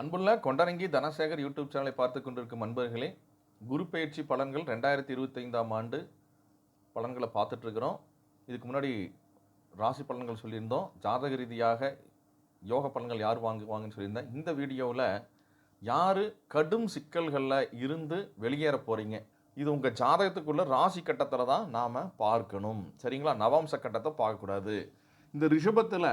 அன்புள்ள கொண்டரங்கி தனசேகர் யூடியூப் சேனலை பார்த்து கொண்டிருக்கும் அன்பர்களே குரு பயிற்சி பலன்கள் ரெண்டாயிரத்தி இருபத்தைந்தாம் ஆண்டு பலன்களை பார்த்துட்ருக்குறோம். இதுக்கு முன்னாடி ராசி பலன்கள் சொல்லியிருந்தோம். ஜாதக ரீதியாக யோக பலன்கள் யார் வாங்குவாங்கன்னு சொல்லியிருந்தேன். இந்த வீடியோவில் யார் கடும் சிக்கல்களில் இருந்து வெளியேற போகிறீங்க இது உங்கள் ஜாதகத்துக்குள்ளே ராசி கட்டத்தில் தான் நாம் பார்க்கணும். சரிங்களா? நவாம்ச கட்டத்தை பார்க்கக்கூடாது. இந்த ரிஷபத்தில்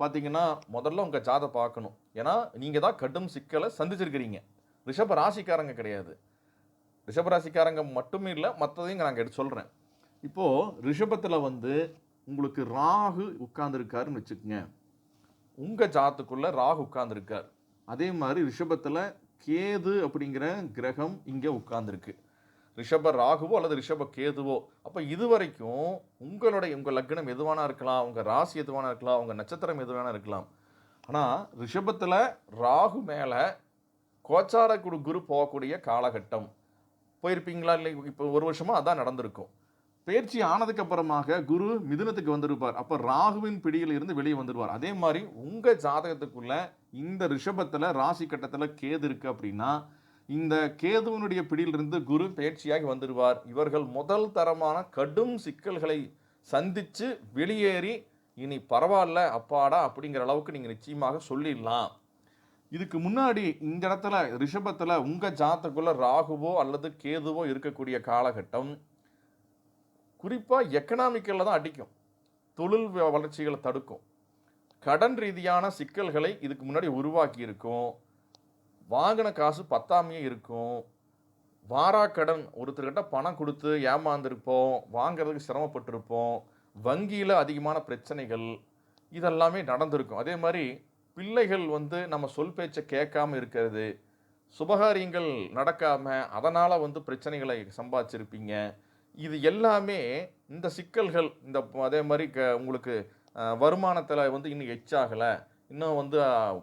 பார்த்தீங்கன்னா முதல்ல உங்கள் ஜாதை பார்க்கணும். ஏன்னா நீங்கள் தான் கடும் சிக்கலை சந்திச்சிருக்கிறீங்க. ரிஷப ராசிக்காரங்க கிடையாது. ரிஷப ராசிக்காரங்க மட்டுமே இல்லை மற்றதையும் நாங்கள் எடுத்து சொல்கிறேன் இப்போது ரிஷபத்தில் வந்து உங்களுக்கு ராகு உட்கார்ந்துருக்காருன்னு வச்சுக்கோங்க. உங்கள் ஜாத்துக்குள்ளே ராகு உட்கார்ந்துருக்கார். அதே மாதிரி ரிஷபத்தில் கேது அப்படிங்கிற கிரகம் இங்கே உட்கார்ந்துருக்கு. ரிஷப ராகுவோ அல்லது ரிஷப கேதுவோ. அப்போ இது வரைக்கும் உங்களுடைய உங்கள் லக்னம் எதுவானா இருக்கலாம் உங்கள் ராசி எதுவானா இருக்கலாம் உங்கள் நட்சத்திரம் எதுவானா இருக்கலாம். ஆனால் ரிஷபத்தில் ராகு மேலே கோச்சார குரு குரு போகக்கூடிய காலகட்டம். போயிருப்பீங்களா இல்லை இப்போ ஒரு வருஷமாக அதான் நடந்திருக்கும். பயிற்சி ஆனதுக்கப்புறமாக குரு மிதுனத்துக்கு வந்திருப்பார். அப்போ ராகுவின் பிடியில் இருந்து வெளியே வந்துடுவார் அதே மாதிரி உங்கள் ஜாதகத்துக்குள்ளே இந்த ரிஷபத்தில் ராசி கட்டத்தில் கேது இருக்குது அப்படின்னா இந்த கேதுவனுடைய பிடியிலிருந்து குரு பயிற்சியாகி வந்துடுவார் இவர்கள் முதல் தரமான கடும் சிக்கல்களை சந்தித்து வெளியேறி இனி பரவாயில்ல அப்பாடா அப்படிங்கிற அளவுக்கு நீங்கள் நிச்சயமாக சொல்லிடலாம். இதுக்கு முன்னாடி இந்த இடத்துல ரிஷபத்தில் உங்கள் ஜாதக்குள்ள ராகுவோ அல்லது கேதுவோ இருக்கக்கூடிய காலகட்டம் குறிப்பாக எக்கனாமிக்கலில் தான் அடிக்கும். தொழில் வளர்ச்சிகளை தடுக்கும். கடன் ரீதியான சிக்கல்களை இதுக்கு முன்னாடி உருவாக்கி இருக்கும் வாங்கின காசு பத்தாமையே இருக்கும். வாராக்கடன் ஒருத்தர்கிட்ட பணம் கொடுத்து ஏமாந்துருப்போம் வாங்குறதுக்கு சிரமப்பட்டிருப்போம் வங்கியில் அதிகமான பிரச்சனைகள் இதெல்லாமே நடந்திருக்கும். அதே மாதிரி பிள்ளைகள் வந்து நம்ம சொல் பேச்சை கேட்காம இருக்கிறது சுபகாரியங்கள் நடக்காமல் அதனால் வந்து பிரச்சனைகளை சம்பாதிச்சிருப்பீங்க. இது எல்லாமே இந்த சிக்கல்கள் இந்த அதே மாதிரி க உங்களுக்கு வருமானத்தில் வந்து இன்னும் எச்சாகலை. இன்னும் வந்து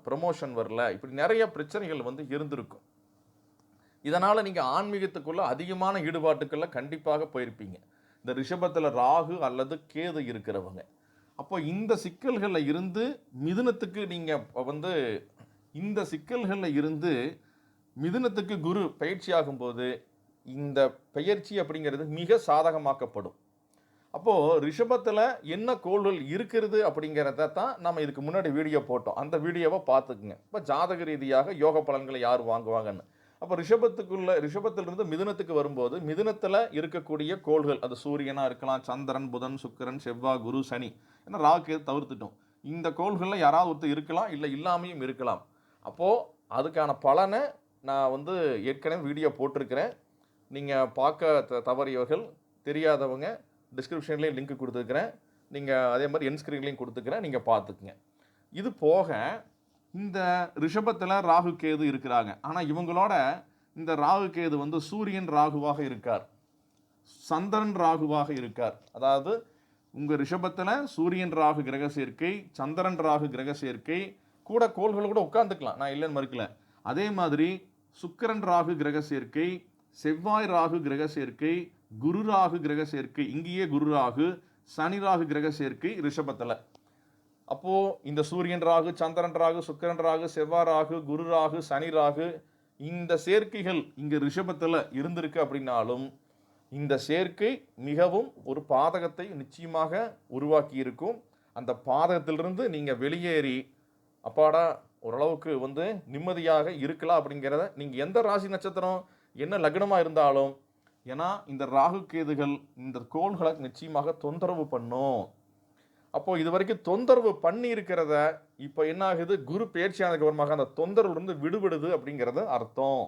ப்ரமோஷன் வரல. இப்படி நிறைய பிரச்சனைகள் வந்து இருந்திருக்கும். இதனால் நீங்கள் ஆன்மீகத்துக்குள்ளே அதிகமான ஈடுபாட்டுக்குள்ள கண்டிப்பாக போயிருப்பீங்க. இந்த ரிஷபத்தில் ராகு அல்லது கேது இருக்கிறவங்க. அப்போ இந்த சிக்கல்களில் இருந்து மிதுனத்துக்கு நீங்கள் வந்து இந்த சிக்கல்களில் இருந்து மிதுனத்துக்கு குரு பயிற்சி ஆகும்போது இந்த பயிற்சி அப்படிங்கிறது மிக சாதகமாக்கப்படும். அப்போது ரிஷபத்தில் என்ன கோள்கள் இருக்கிறது அப்படிங்கிறத தான் நம்ம இதுக்கு முன்னாடி வீடியோ போட்டோம். அந்த வீடியோவை பார்த்துக்குங்க. இப்போ ஜாதக ரீதியாக யோக பலன்களை யார் வாங்குவாங்கன்னு. அப்போ ரிஷபத்துக்குள்ள ரிஷபத்திலிருந்து மிதுனத்துக்கு வரும்போது மிதுனத்தில் இருக்கக்கூடிய கோள்கள் அது சூரியனாக இருக்கலாம் சந்திரன் புதன் சுக்கிரன் செவ்வாய் குரு சனி ஏன்னா ராகு தவிர்த்துட்டோம். இந்த கோள்களில் யாராவது ஒருத்தர் இருக்கலாம் இல்லை இல்லாமையும் இருக்கலாம். அப்போது அதுக்கான பலனை நான் வந்து ஏற்கனவே வீடியோ போட்டிருக்கிறேன். நீங்கள் பார்க்க த தவறியவர்கள் தெரியாதவங்க டிஸ்கிரிப்ஷன்லேயும் லிங்க் கொடுத்துருக்குறேன். நீங்கள் அதே மாதிரி என் ஸ்க்ரீன்லேயும் கொடுத்துக்கிறேன். நீங்கள் பார்த்துக்குங்க. இது போக இந்த ரிஷபத்தில் ராகு கேது இருக்கிறாங்க. ஆனால் இவங்களோட இந்த ராகு கேது வந்து சூரியன் ராகுவாக இருக்கார். சந்திரன் ராகுவாக இருக்கார். அதாவது உங்கள் ரிஷபத்தில் சூரியன் ராகு கிரக சேர்க்கை சந்திரன் ராகு கிரக சேர்க்கை கூட கோள்கள் கூட உட்காந்துக்கலாம் நான் இல்லைன்னு மறுக்கல. அதே மாதிரி சுக்கிரன் ராகு கிரக சேர்க்கை செவ்வாய் ராகு கிரக சேர்க்கை குரு ராகு கிரக சேர்க்கை இங்கேயே குரு ராகு சனி ராகு கிரக சேர்க்கை ரிஷபத்தில். அப்போது இந்த சூரியன் ராகு சந்திரன் ராகு சுக்கிரன் ராகு செவ்வாய் ராகு குரு ராகு சனி ராகு இந்த சேர்க்கைகள் இங்கே ரிஷபத்தில் இருந்திருக்கு அப்படின்னாலும் இந்த சேர்க்கை மிகவும் ஒரு பாதகத்தை நிச்சயமாக உருவாக்கி இருக்கும் அந்த பாதகத்திலிருந்து நீங்கள் வெளியேறி அப்பாடா ஓரளவுக்கு வந்து நிம்மதியாக இருக்கலாம் அப்படிங்கிறத நீங்கள் எந்த ராசி நட்சத்திரம் என்ன லக்னமாக இருந்தாலும் ஏன்னா இந்த ராகு கேதுகள் இந்த கோள்களை நிச்சயமாக தொந்தரவு பண்ணும். அப்போ இது வரைக்கும் தொந்தரவு பண்ணி இருக்கிறத இப்போ என்ன ஆகுது குரு பயிற்சியானதுக்கு அப்புறமாக அந்த தொந்தரவுலேருந்து விடுபடுது அப்படிங்கிறது அர்த்தம்.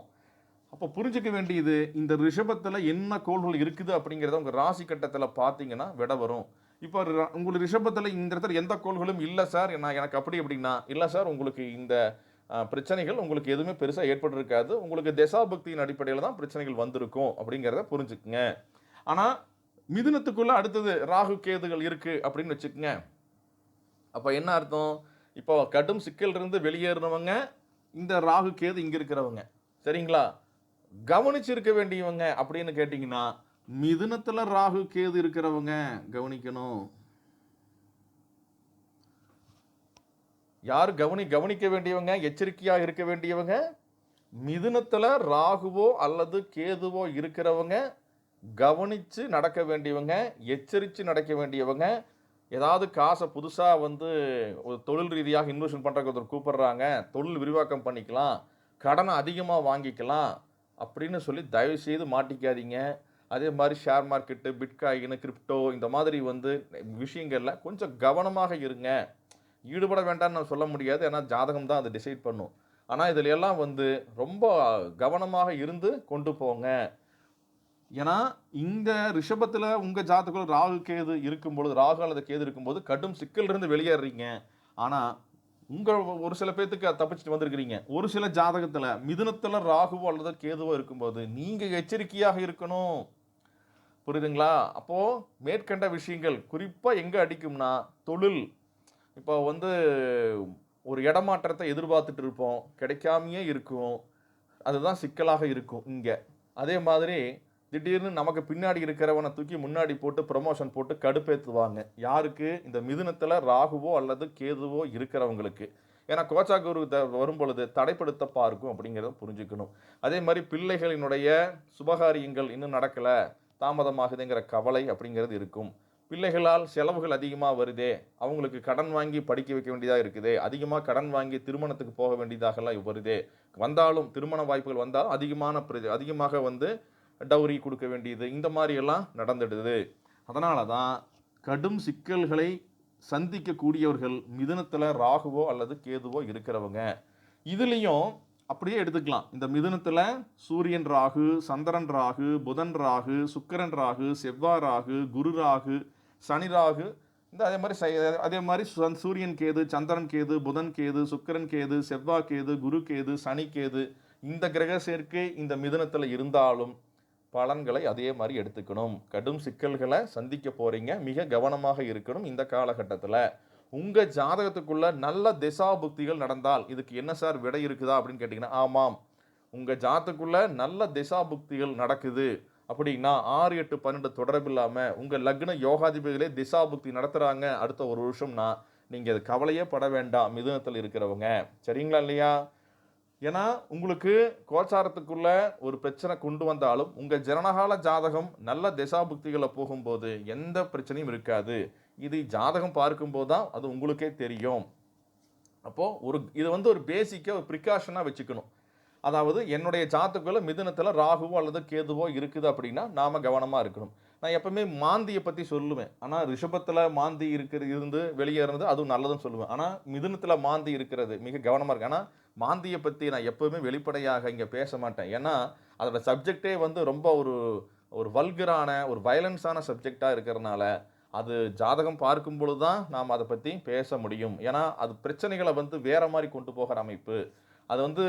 அப்போ புரிஞ்சிக்க வேண்டியது இந்த ரிஷபத்தில் என்ன கோள்கள் இருக்குது அப்படிங்கிறத உங்கள் ராசி கட்டத்தில் பார்த்தீங்கன்னா விட வரும். இப்போ உங்களுக்கு ரிஷபத்தில் இந்த இடத்துல எந்த கோள்களும் இல்லை சார் நான் எனக்கு அப்படி அப்படின்னா இல்லை சார் உங்களுக்கு இந்த பிரச்சனைகள் உங்களுக்கு எதுவுமே பெருசாக ஏற்பட்டிருக்காது. உங்களுக்கு தசாபக்தியின் அடிப்படையில் தான் பிரச்சனைகள் வந்திருக்கும் அப்படிங்கிறத புரிஞ்சுக்குங்க. ஆனால் மிதுனத்துக்குள்ளே அடுத்தது ராகு கேதுகள் இருக்குது அப்படின்னு வச்சுக்கோங்க. அப்போ என்ன அர்த்தம்? இப்போ கடும் சிக்கல் இருந்து வெளியேறினவங்க இந்த ராகு கேது இங்கே இருக்கிறவங்க. சரிங்களா? கவனிச்சிருக்க வேண்டியவங்க அப்படின்னு கேட்டிங்கன்னா மிதுனத்தில் ராகு கேது இருக்கிறவங்க கவனிக்கணும். யார் கவனி கவனிக்க வேண்டியவங்க? எச்சரிக்கையாக இருக்க வேண்டியவங்க? மிதுனத்தில் ராகுவோ அல்லது கேதுவோ இருக்கிறவங்க கவனித்து நடக்க வேண்டியவங்க எச்சரித்து நடக்க வேண்டியவங்க ஏதாவது காசை புதுசாக வந்து ஒரு தொழில் ரீதியாக இன்வெஸ்ட்மெண்ட் பண்ணுறதுக்கு ஒருத்தர் கூப்பிட்றாங்க தொழில் விரிவாக்கம் பண்ணிக்கலாம் கடனை அதிகமாக வாங்கிக்கலாம் அப்படின்னு சொல்லி தயவு செய்து மாட்டிக்காதீங்க. அதே மாதிரி ஷேர் மார்க்கெட்டு பிட்காயின் கிரிப்டோ இந்த மாதிரி வந்து விஷயங்களில் கொஞ்சம் கவனமாக இருங்க. ஈடுபட வேண்டாம்னு நான் சொல்ல முடியாது. ஏன்னா ஜாதகம் தான் அதை டிசைட் பண்ணும். ஆனால் இதில் எல்லாம் வந்து ரொம்ப கவனமாக இருந்து கொண்டு போங்க. ஏன்னா இந்த ரிஷபத்தில் உங்கள் ஜாதகத்தில் ராகு கேது இருக்கும்பொழுது ராகு அல்லது கேது இருக்கும்போது கடும் சிக்கலிருந்து வெளியேறீங்க. ஆனால் உங்கள் ஒரு சில பேர்த்துக்கு தப்பிச்சுட்டு வந்திருக்கிறீங்க. ஒரு சில ஜாதகத்தில் மிதுனத்தில் ராகுவோ அல்லது கேதுவோ இருக்கும்போது நீங்கள் எச்சரிக்கையாக இருக்கணும். புரியுதுங்களா? அப்போது மேற்கண்ட விஷயங்கள் குறிப்பாக எங்கே அடிக்கும்னா தொழில் இப்போ வந்து ஒரு இடமாற்றத்தை எதிர்பார்த்துட்டு இருப்போம். கிடைக்காமையே இருக்கும். அதுதான் சிக்கலாக இருக்கும் இங்கே. அதே மாதிரி திடீர்னு நமக்கு பின்னாடி இருக்கிறவனை தூக்கி முன்னாடி போட்டு ப்ரமோஷன் போட்டு கடுப்பேற்றுவாங்க யாருக்கு? இந்த மிதுனத்தில் ராகுவோ அல்லது கேதுவோ இருக்கிறவங்களுக்கு. ஏன்னா கோச்சா குரு த- வரும் பொழுது தடைப்படுத்தப்பா பார்க்கும் அப்படிங்கிறத புரிஞ்சுக்கணும். அதே மாதிரி பிள்ளைகளினுடைய சுபகாரியங்கள் இன்னும் நடக்கலை. தாமதமாகுதுங்கிற கவலை அப்படிங்கிறது இருக்கும். பிள்ளைகளால் செலவுகள் அதிகமாக வருதே அவங்களுக்கு கடன் வாங்கி படிக்க வைக்க வேண்டியதாக இருக்குதே அதிகமாக கடன் வாங்கி திருமணத்துக்கு போக வேண்டியதாகலாம் வருதே வந்தாலும் திருமண வாய்ப்புகள் வந்தாலும் அதிகமான பிர- அதிகமாக வந்து டௌரி கொடுக்க வேண்டியது இந்த மாதிரியெல்லாம் நடந்துடுது. அதனால தான் கடும் சிக்கல்களை சந்திக்கக்கூடியவர்கள் மிதுனத்தில் ராகுவோ அல்லது கேதுவோ இருக்கிறவங்க இதுலேயும் அப்படியே எடுத்துக்கலாம். இந்த மிதுனத்தில் சூரியன் ராகு சந்திரன் ராகு புதன் ராகு சுக்கரன் ராகு செவ்வாய் ராகு குரு ராகு சனி ராகு இந்த அதே மாதிரி சை- அதே மாதிரி சு- சூரியன் கேது சந்திரன் கேது புதன் கேது சுக்கிரன் கேது செவ்வாய் கேது குரு கேது சனி கேது இந்த கிரக சேர்க்கை இந்த மிதுனத்தில் இருந்தாலும் பலன்களை அதே மாதிரி எடுத்துக்கணும். கடும் சிக்கல்களை சந்திக்க போகிறீங்க மிக கவனமாக இருக்கணும் இந்த காலகட்டத்தில். உங்கள் ஜாதகத்துக்குள்ளே நல்ல திசா புக்திகள் நடந்தால் இதுக்கு என்ன சார் விடை இருக்குதா அப்படின்னு கேட்டிங்கன்னா ஆமாம். உங்கள் ஜாதத்துக்குள்ளே நல்ல திசா புக்திகள் நடக்குது. அப்படின்னா ஆறு எட்டு பன்னெண்டு தொடர்பு இல்லாமல் உங்கள் லக்ன யோகாதிபதிகளே திசாபுக்தி நடத்துகிறாங்க அடுத்த ஒரு வருஷம்னா நீங்கள் அது கவலையே பட வேண்டாம். மிதுனத்தில் இருக்கிறவங்க. சரிங்களா இல்லையா? ஏன்னா உங்களுக்கு கோச்சாரத்துக்குள்ள ஒரு பிரச்சனை கொண்டு வந்தாலும் உங்கள் ஜனனகால ஜாதகம் நல்ல திசாபுக்திகளை போகும்போது எந்த பிரச்சனையும் இருக்காது. இது ஜாதகம் பார்க்கும்போது தான் அது உங்களுக்கே தெரியும். அப்போது ஒரு இது வந்து ஒரு பேசிக்காக ஒரு ப்ரிகாஷனாக வச்சுக்கணும். அதாவது என்னுடைய ஜாதகக்குள்ள மிதுனத்தில் ராகுவோ அல்லது கேதுவோ இருக்குது அப்படின்னா நாம் கவனமாக இருக்கணும். நான் எப்பவுமே மாந்தியை பற்றி சொல்லுவேன். ஆனால் ரிஷபத்தில் மாந்தி இருக்கிறது இருந்து வெளியேறது அதுவும் நல்லதுன்னு சொல்லுவேன். ஆனால் மிதுனத்தில் மாந்தி இருக்கிறது மிக கவனமாக இருக்கு. ஆனால் மாந்தியை பற்றி நான் எப்பவுமே வெளிப்படையாக இங்கே பேச மாட்டேன். ஏன்னா அதோட சப்ஜெக்டே வந்து ரொம்ப ஒரு ஒரு வல்கரான ஒரு வயலன்ஸான சப்ஜெக்டாக இருக்கிறனால அது ஜாதகம் பார்க்கும் பொழுது தான் நாம் அதை பற்றி பேச முடியும். ஏன்னா அது பிரச்சனைகளை வந்து வேறு மாதிரி கொண்டு போகிற அமைப்பு. அது வந்து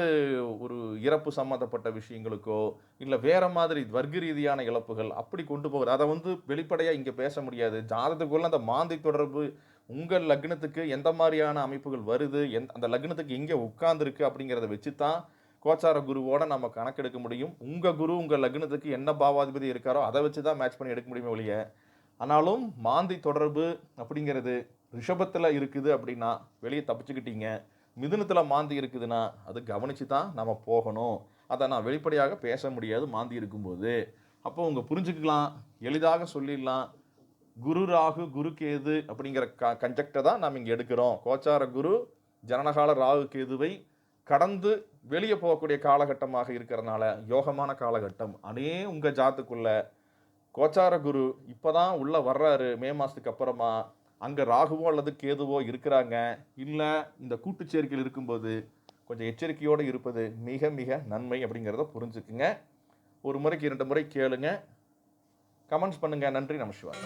ஒரு இறப்பு சம்மந்தப்பட்ட விஷயங்களுக்கோ இல்லை வேறு மாதிரி வர்க்க ரீதியான இழப்புகள் அப்படி கொண்டு போகிற அதை வந்து வெளிப்படையாக இங்கே பேச முடியாது. ஜாதகத்துக்குள்ள அந்த மாந்தி தொடர்பு உங்கள் லக்னத்துக்கு எந்த மாதிரியான அமைப்புகள் வருது எந் அந்த லக்னத்துக்கு எங்கே உட்கார்ந்துருக்கு அப்படிங்கிறத வச்சு தான் கோச்சார குருவோட நம்ம கணக்கெடுக்க முடியும். உங்கள் குரு உங்கள் லக்னத்துக்கு என்ன பாவாதிபதி இருக்காரோ அதை வச்சு தான் மேட்ச் பண்ணி எடுக்க முடியுமே ஒழிய ஆனாலும் மாந்தி தொடர்பு அப்படிங்கிறது ரிஷபத்தில் இருக்குது அப்படின்னா வெளியே தப்பிச்சுக்கிட்டீங்க. மிதுனத்தில் மாந்தி இருக்குதுன்னா அது கவனித்து தான் நம்ம போகணும். அதை நான் வெளிப்படையாக பேச முடியாது மாந்தி இருக்கும்போது. அப்போ உங்கள் புரிஞ்சுக்கலாம் எளிதாக சொல்லிடலாம். குரு ராகு குரு கேது அப்படிங்கிற க கன்ஜெக்டை தான் நாம் இங்கே எடுக்கிறோம். கோச்சார குரு ஜனனகால ராகு கேதுவை கடந்து வெளியே போகக்கூடிய காலகட்டமாக இருக்கிறதுனால யோகமான காலகட்டம். அதே உங்கள் ஜாத்துக்குள்ளே கோச்சார குரு இப்போ தான் உள்ளே வர்றாரு மே மாதத்துக்கு அப்புறமா. அங்கே ராகுவோ அல்லது கேதுவோ இருக்கிறாங்க இல்லை இந்த கூட்டு சேர்க்கையில் இருக்கும்போது கொஞ்சம் எச்சரிக்கையோடு இருப்பது மிக மிக நன்மை அப்படிங்கிறத புரிஞ்சுக்குங்க. ஒரு முறைக்கு இரண்டு முறை கேளுங்க. கமெண்ட்ஸ் பண்ணுங்கள் நன்றி. நமசிவாய்